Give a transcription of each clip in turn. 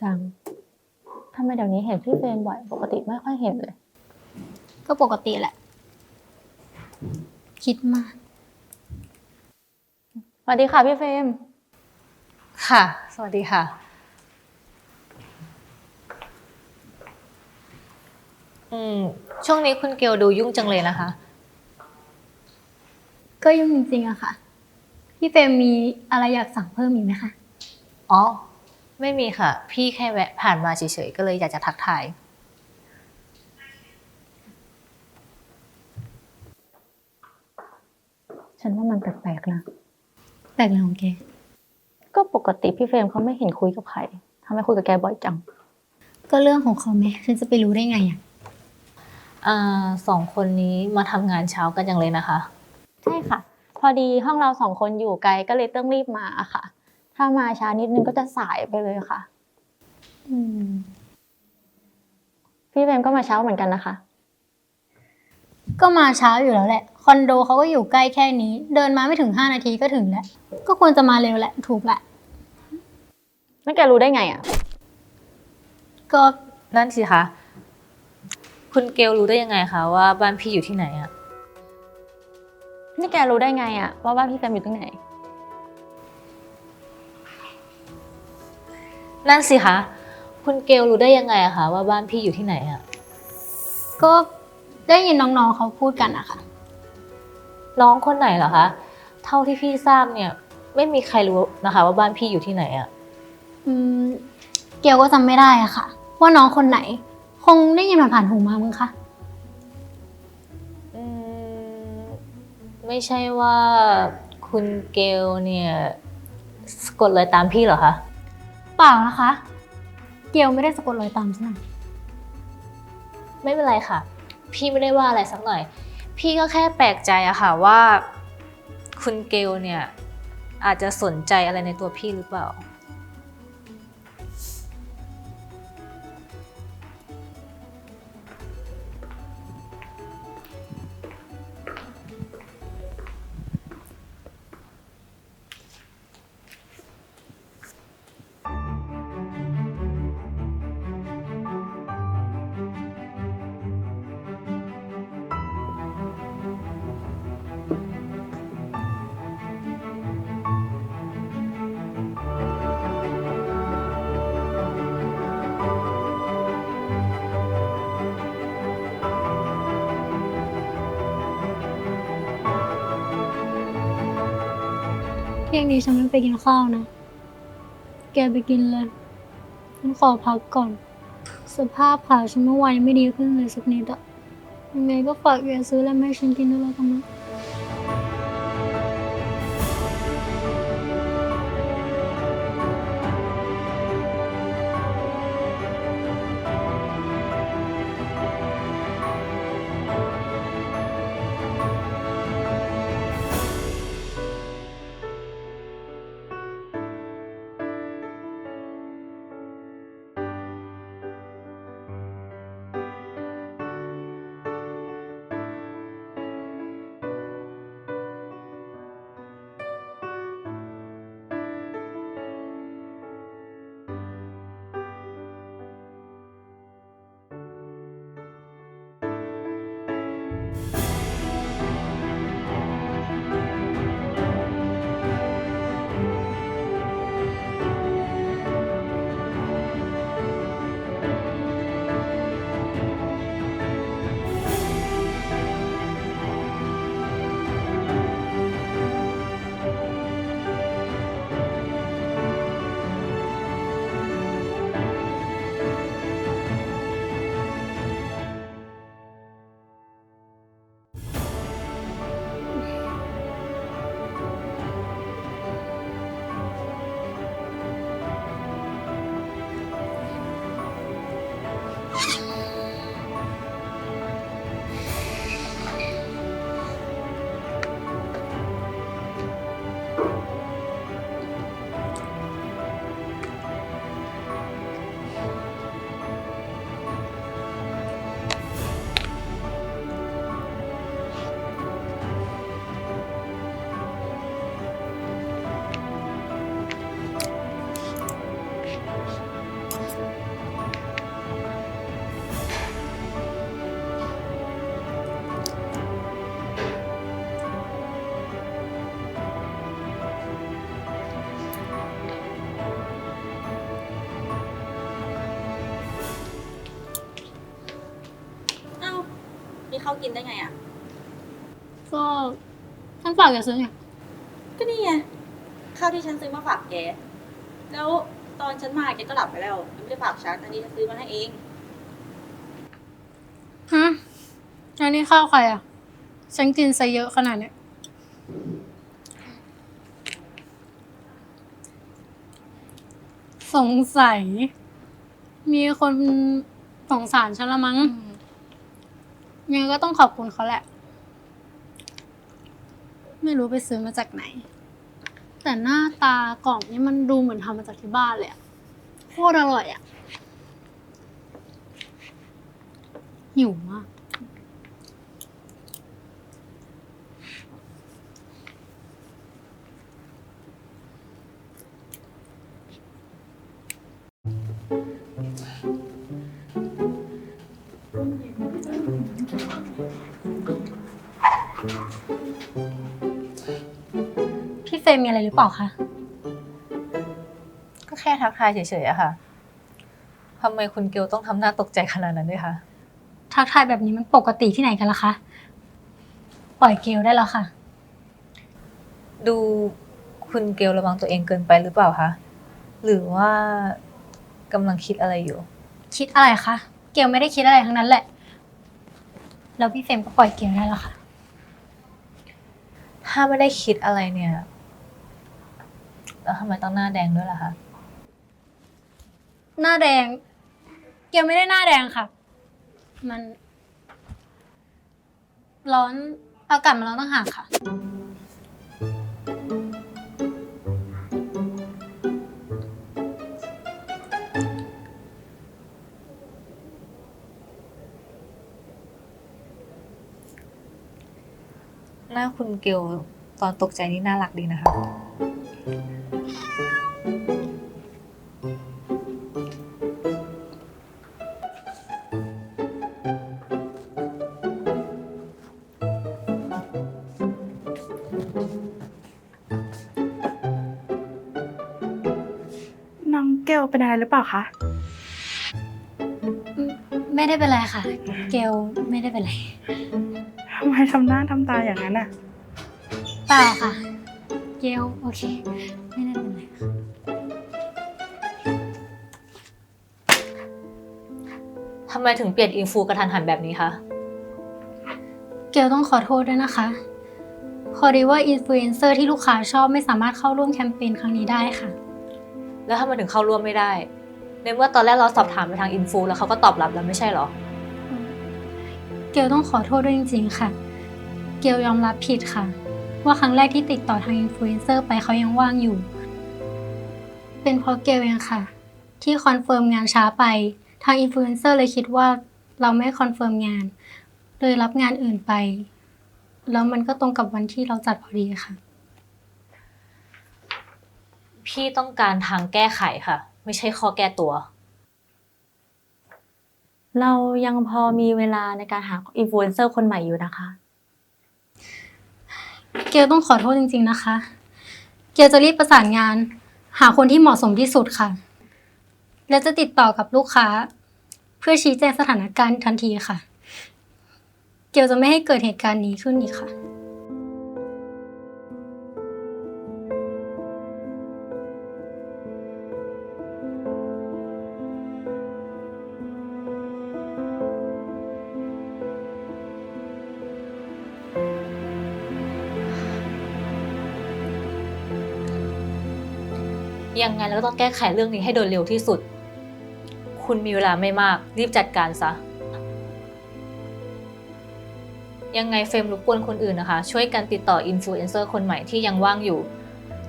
กจังทำไมเดี๋ยวนี้เห็นพี่เฟรมบ่อยปกติไม่ค่อยเห็นเลย ก็ปกติแหละ คิดมากสวัสดีค่ะพี่เฟรมค่ะ สวัสดีค่ะ อืม ช่วงนี้คุณเกลดูยุ่งจังเลยนะคะ ก็ยุ่งจริงๆอะค่ะ พี่เฟรมมีอะไรอยากสั่งเพิ่มอีกไหมคะ อ๋อ ไม่มีค่ะ พี่แค่แวะผ่านมาเฉยๆ ก็เลยอยากจะทักทาย ฉันว่ามันแปลกๆนะแปลกเลยของแกก็ปกติพี่เฟรมเขาไม่เห็นคุยกับใครทำไมคุยกับแกบ่อยจัง ก็เรื่องของเขาไหมฉันจะไปรู้ได้ไงอะอ่าสองคนนี้มาทำงานเช้ากันจังเลยนะคะ ใช่ค่ะ พอดีห้องเราสองคนอยู่ไกลก็เลยต้องรีบมาอะค่ะ ถ้ามาช้านิดนึงก็จะสายไปเลยค่ะอืมพี่เฟรมก็มาเช้าเหมือนกันนะคะ ก็มาเช้าอยู่แล้วแหละ คอนโดเขาก็อยู่ใกล้แค่นี้ เดินมาไม่ถึงห้านาทีก็ถึงแล้ว ก็ควรจะมาเร็วแหละ ถูกแหละแล้วแกรู้ได้ไงอะก็นั่นสิคะ คุณเกลรู้ได้ยังไงคะว่าบ้านพี่อยู่ที่ไหนอะนี่แกรู้ได้ไงอะว่าบ้านพี่เฟรมอยู่ตรงไหน นั่นสิคะ คุณเกลรู้ได้ยังไงอะคะว่าบ้านพี่อยู่ที่ไหนอะก็ได้ยินน้องๆเขาพูดกันอะค่ะ น้องคนไหนเหรอคะ เท่าที่พี่ทราบเนี่ย ไม่มีใครรู้นะคะ ว่าบ้านพี่อยู่ที่ไหนอะอืมเกียวก็จำไม่ได้อะค่ะ ว่าน้องคนไหน คงได้ยินผ่านๆหูมามั้งคะ อืมไม่ใช่ว่าคุณเกลเนี่ยสะกดเลยตามพี่เหรอคะ เปล่านะคะ เกียวไม่ได้สะกดรอยตามฉันนะไม่เป็นไรค่ะ พี่ไม่ได้ว่าอะไรสักหน่อย พี่ก็แค่แปลกใจอะค่ะว่า คุณเกลเนี่ย อาจจะสนใจอะไรในตัวพี่หรือเปล่า เที่ยงนี้ฉันไม่ไปกินข้าวนะ แกไปกินเลย ฉันขอพักก่อน สภาพขาฉันเมื่อวานยังไม่ดีขึ้นเลยสักนิดอะยังไงก็ฝากแกซื้อแล้วให้ฉันกินด้วยแล้วกันนะ เข้ากินได้ไงอะ ก็ฉันฝากอย่าซื้อไงก็นี่ไงข้าวที่ฉันซื้อมาฝากแก แล้วตอนฉันมาแกก็หลับไปแล้วยังไม่ได้ฝากฉันอันนี้ฉันซื้อมาให้เอง ฮะอันนี้ข้าวใครอะ ฉันกินซะเยอะขนาดเนี้ยสงสัย มีคนสงสารฉันละมั้งยัง ไงก็ต้องขอบคุณเขาแหละ ไม่รู้ไปซื้อมาจากไหน แต่หน้าตากล่องนี้มันดูเหมือนทำมาจากที่บ้านเลยอะโคตรอร่อยอะหิวมาก มมีอะไรหรือเปล่าคะ ก็แค่ทักทายเฉยๆอะค่ะทำไมคุณเกลต้องทำหน้าตกใจขนาดนั้นด้วยคะทักทายแบบนี้มันปกติที่ไหนกันล่ะคะ ปล่อยเกลได้แล้วค่ะ ดูคุณเกลระวังตัวเองเกินไปหรือเปล่าคะ หรือว่ากำลังคิดอะไรอยู่ คิดอะไรคะ เกลไม่ได้คิดอะไรทั้งนั้นแหละ แล้วพี่เฟรมก็ปล่อยเกลได้แล้วค่ะ ถ้าไม่ได้คิดอะไรเนี่ย แล้วทำไมต้องหน้าแดงด้วยล่ะคะ หน้าแดง เกลไม่ได้หน้าแดงค่ะ มัน ร้อนอากาศมันร้อนต่างหากค่ะ หน้าคุณเกลตอนตกใจนี่น่ารักดีนะคะ รหรือเปล่าคะ ไม่ได้เป็นไรค่ะ เกลไม่ได้เป็นไรทำไมทำหน้าทำตาอย่างนั้นอะเปล่าค่ะ เกลโอเค ไม่ได้เป็นไรค่ะทำไมถึงเปลี่ยนอินฟูกระทันหันแบบนี้คะ เกลต้องขอโทษด้วยนะคะ พอดีว่าอินฟลูเอนเซอร์ที่ลูกค้าชอบไม่สามารถเข้าร่วมแคมเปญครั้งนี้ได้ค่ะ แล้วทำไมถึงเข้าร่วมไม่ได้ ในเมื่อตอนแรกเราสอบถามไปทางอินฟูแล้วเขาก็ตอบรับแล้วไม่ใช่เหรอ เกลต้องขอโทษด้วยจริง ๆ ค่ะ เกลยอมรับผิดค่ะ ว่าครั้งแรกที่ติดต่อทางอินฟลูเอนเซอร์ไปเขายังว่างอยู่ เป็นเพราะเกลเองค่ะ ที่คอนเฟิร์มงานช้าไป ทางอินฟลูเอนเซอร์เลยคิดว่าเราไม่คอนเฟิร์มงาน เลยรับงานอื่นไป แล้วมันก็ตรงกับวันที่เราจัดพอดีค่ะ พี่ต้องการทางแก้ไขค่ะ ไม่ใช่ข้อแก้ตัว เรายังพอมีเวลาในการหาอินฟลูเอนเซอร์คนใหม่อยู่นะคะ เกลต้องขอโทษจริง ๆนะคะ เกลจะรีบประสานงาน หาคนที่เหมาะสมที่สุดค่ะ และจะติดต่อกับลูกค้า เพื่อชี้แจงสถานการณ์ทันทีค่ะ เกลจะไม่ให้เกิดเหตุการณ์นี้ขึ้นอีกค่ะ ยังไงเราก็ต้องแก้ไขเรื่องนี้ให้โดยเร็วที่สุด คุณมีเวลาไม่มาก รีบจัดการซะ ยังไงเฟรมรบกวนคนอื่นนะคะ ช่วยกันติดต่ออินฟลูเอนเซอร์คนใหม่ที่ยังว่างอยู่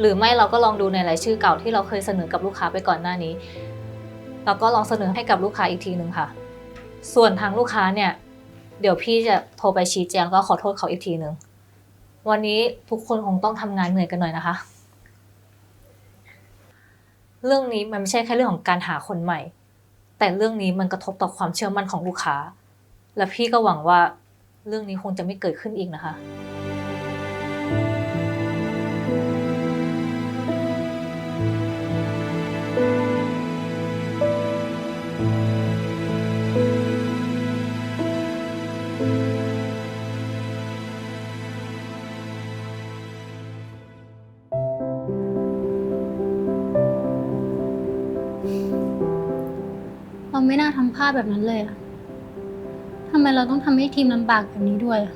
หรือไม่เราก็ลองดูในรายชื่อเก่าที่เราเคยเสนอกับลูกค้าไปก่อนหน้านี้ เราก็ลองเสนอให้กับลูกค้าอีกทีหนึ่งค่ะ ส่วนทางลูกค้าเนี่ย เดี๋ยวพี่จะโทรไปชี้แจงแล้วก็ขอโทษเขาอีกทีหนึ่งวันนี้ทุกคนคงต้องทำงานเหนื่อยกันหน่อยนะคะ เรื่องนี้มันไม่ใช่แค่เรื่องของการหาคนใหม่ แต่เรื่องนี้มันกระทบต่อความเชื่อมั่นของลูกค้า และพี่ก็หวังว่าเรื่องนี้คงจะไม่เกิดขึ้นอีกนะคะาทำพลาแบบนั้นเลยอะทำไมเราต้องทำให้ทีมลำบากแบบนี้ด้วยอะ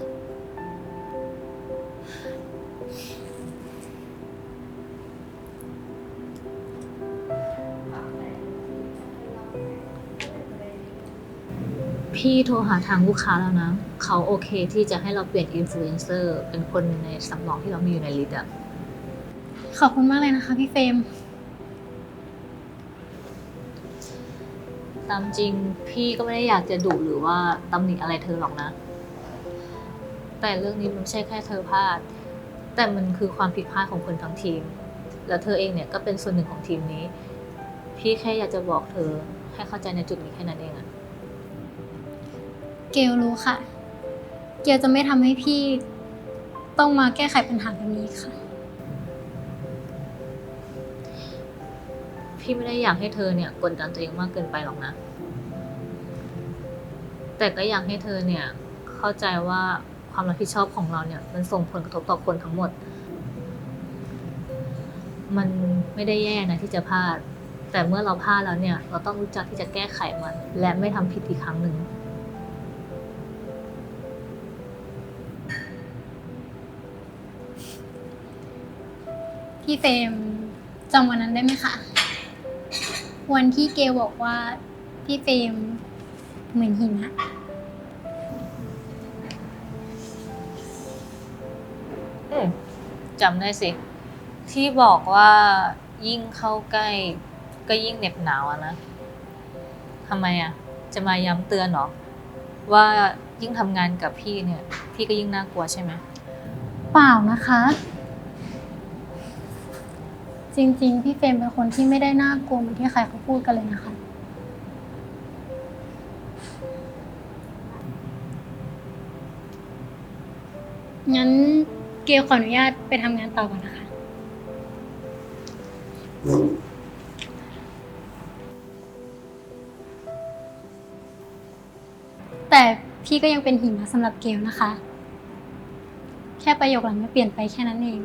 พี่โทรหาทางลูกค้าแล้วนะ เขาโอเคที่จะให้เราเปลี่ยนอินฟลูเอนเซอร์เป็นคนในสำรองที่เรามีอยู่ในลิสต์อะขอบคุณมากเลยนะคะพี่เฟรมามจริง พี่ก็ไม่ได้อยากจะดุหรือว่าตำหนิอะไรเธอหรอกนะ แต่เรื่องนี้มันไม่ใช่แค่เธอพลาด แต่มันคือความผิดพลาดของคนทั้งทีม แล้วเธอเองเนี่ยก็เป็นส่วนหนึ่งของทีมนี้ พี่แค่อยากจะบอกเธอให้เข้าใจในจุดนี้แค่นั้นเองอะเกลรู้ค่ะ เกลจะไม่ทำให้พี่ต้องมาแก้ไขปัญหาแบบนี้ค่ะ พี่ไม่ได้อยากให้เธอเนี่ยกดดันตัวเองมากเกินไปหรอกนะ แต่ก็อยากให้เธอเนี่ย เข้าใจว่าความรับผิดชอบของเราเนี่ย มันส่งผลกระทบต่อคนทั้งหมด มันไม่ได้แย่นะที่จะพลาด แต่เมื่อเราพลาดแล้วเนี่ย เราต้องรู้จักที่จะแก้ไขมัน และไม่ทำผิดอีกครั้งหนึ่งพี่เฟรมจำวันนั้นได้ไหมคะ วันที่เกลบอกว่าพี่เฟรมเหมือนหินอะอืมจำได้สิ ที่บอกว่ายิ่งเข้าใกล้ ก็ยิ่งเหน็บหนาวอะนะทำไมอะจะมาย้ำเตือนเหรอ ว่ายิ่งทำงานกับพี่เนี่ย พี่ก็ยิ่งน่ากลัวใช่ไหม เปล่านะคะ จริง ๆ พี่เฟรมเป็นคนที่ไม่ได้น่ากลัวเหมือนที่ใครเขาพูดกันเลยนะคะ งั้นเกลขออนุญาตไปทำงานต่อก่อนนะคะ แต่พี่ก็ยังเป็นหิมะสำหรับเกลนะคะ แค่ประโยคหลังไม่เปลี่ยนไปแค่นั้นเอง